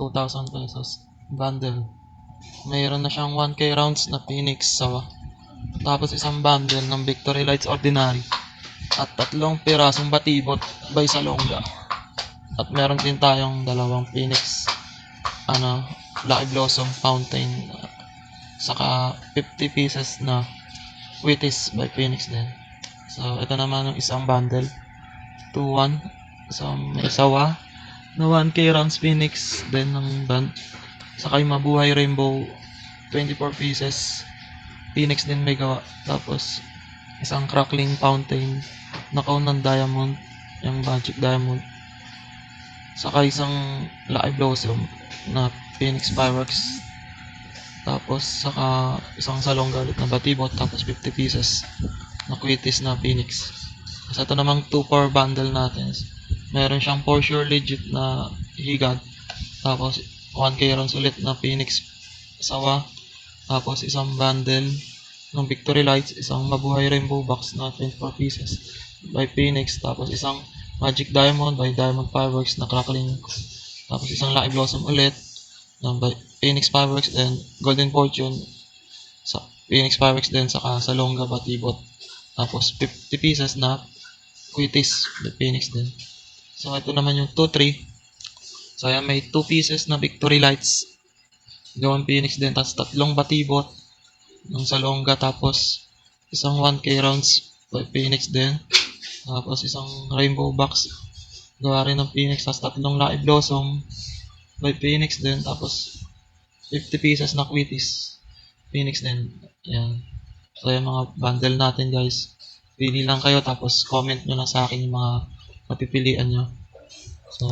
2,000 pesos bundle. Mayroon na siyang 1k rounds na Phoenix Sawa. Tapos isang bundle ng Victory Lights Ordinary. At tatlong pirasong batibot by Salonga. At meron din tayong dalawang Phoenix ano, Lucky Blossom Fountain. Saka 50 pieces na Wheaties by Phoenix din. So, ito naman yung isang bundle. 2-1. So, may sawa na 1k rounds Phoenix din ng band. Saka yung Mabuhay Rainbow 24 pieces. Phoenix din may gawa. Tapos, isang crackling fountain na cone ng diamond. Yung magic diamond. Saka isang Lucky Blossom na Phoenix Fireworks. Tapos, saka isang salongga ulit na batibot. Tapos, 50 pieces na Quitis na Phoenix. Sa ito namang 2 for bundle natin. Meron siyang for sure legit na higad. Tapos 1k rounds ulit na Phoenix sawa. Tapos isang bundle ng Victory Lights. Isang Mabuhay Rainbow Box na 24 pieces by Phoenix. Tapos isang Magic Diamond by Diamond Fireworks na crackling. Tapos isang Lucky Blossom ulit ng by Phoenix Fireworks and Golden Fortune sa Phoenix Fireworks din saka sa Longga Batibot. Tapos 50 pieces na Quitis by Phoenix din. So ito naman yung 2-3. So ayan may 2 pieces na Victory Lights. Gawang Phoenix din. Tapos tatlong batibot ng Salonga. Tapos isang 1k rounds Phoenix din. Tapos isang rainbow box. Gawa rin ng Phoenix. Tapos tatlong Lucky Blossom by Phoenix din. Tapos 50 pieces na Quitis. Phoenix din. Ayan. So yung mga bundle natin guys. Pili lang kayo tapos comment nyo lang sa akin yung mga napipilian nyo. So,